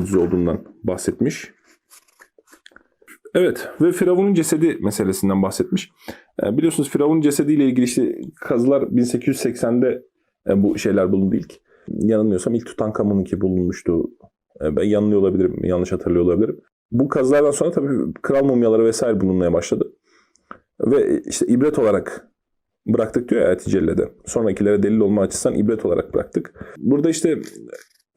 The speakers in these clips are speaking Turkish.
yüzü olduğundan bahsetmiş. Evet ve Firavun'un cesedi meselesinden bahsetmiş. E, biliyorsunuz Firavun'un cesediyle ilgili işte kazılar 1880'de e, bu şeyler bulundu ilk. Yanılmıyorsam ilk Tutankamon'unki bulunmuştu. E, ben yanılıyor olabilirim, yanlış hatırlıyor olabilirim. Bu kazılardan sonra tabii kral mumyaları vesaire bulunmaya başladı. Ve işte ibret olarak bıraktık diyor ya ayet-i cellede. Sonrakilere delil olma açısından ibret olarak bıraktık. Burada işte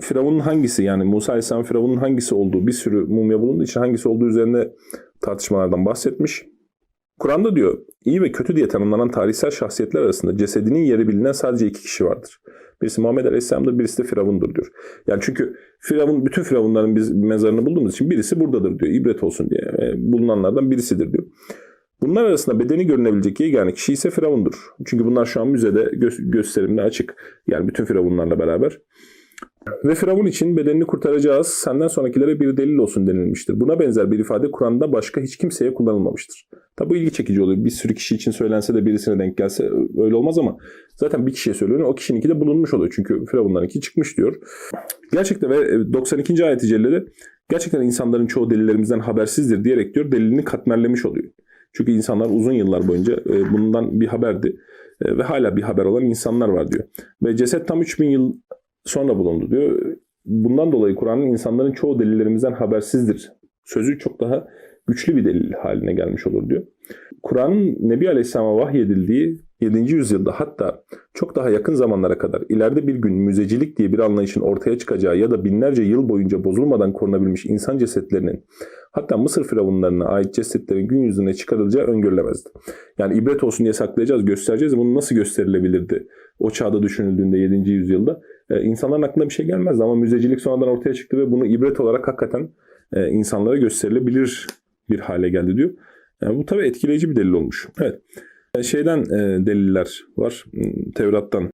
Firavun'un hangisi yani Musa Aleyhisselam Firavun'un hangisi olduğu bir sürü mumya bulunduğu için hangisi olduğu üzerinde tartışmalardan bahsetmiş. Kur'an'da diyor iyi ve kötü diye tanımlanan tarihsel şahsiyetler arasında cesedinin yeri bilinen sadece iki kişi vardır. Birisi Muhammed Aleyhisselam'dır, birisi de Firavun'dur diyor. Yani çünkü Firavun, bütün Firavunların biz mezarını bulduğumuz için birisi buradadır diyor. İbret olsun diye. E, bulunanlardan birisidir diyor. Bunlar arasında bedeni görünebilecek yegane kişi ise Firavun'dur. Çünkü bunlar şu an müzede gö- gösterimde açık. Yani bütün Firavunlarla beraber. Ve Firavun için bedenini kurtaracağız, senden sonrakilere bir delil olsun denilmiştir. Buna benzer bir ifade Kur'an'da başka hiç kimseye kullanılmamıştır. Tabi bu ilgi çekici oluyor. Bir sürü kişi için söylense de birisine denk gelse öyle olmaz ama zaten bir kişiye söyleniyor. O kişininki de bulunmuş oluyor. Çünkü Firavunlarınki çıkmış diyor. Gerçekten ve 92. ayet-i cellede gerçekten insanların çoğu delillerimizden habersizdir diyerek diyor delilini katmerlemiş oluyor. Çünkü insanlar uzun yıllar boyunca e, bundan bir haberdi E, ve hala bir haber olan insanlar var diyor. Ve ceset tam 3000 yıl sonra bulundu diyor. Bundan dolayı Kur'an'ın insanların çoğu delillerimizden habersizdir. Sözü çok daha güçlü bir delil haline gelmiş olur diyor. Kur'an'ın Nebi Aleyhisselam'a vahyedildiği 7. yüzyılda hatta çok daha yakın zamanlara kadar ileride bir gün müzecilik diye bir anlayışın ortaya çıkacağı ya da binlerce yıl boyunca bozulmadan korunabilmiş insan cesetlerinin hatta Mısır firavunlarına ait cesetlerin gün yüzüne çıkarılacağı öngörülemezdi. Yani ibret olsun diye saklayacağız, göstereceğiz. Bunu nasıl gösterilebilirdi? O çağda düşünüldüğünde 7. yüzyılda e, insanların aklına bir şey gelmezdi ama müzecilik sonradan ortaya çıktı ve bunu ibret olarak hakikaten e, insanlara gösterilebilir bir hale geldi diyor. Yani bu tabii etkileyici bir delil olmuş. Evet. E, Şeyden e, deliller var. Hmm, Tevrat'tan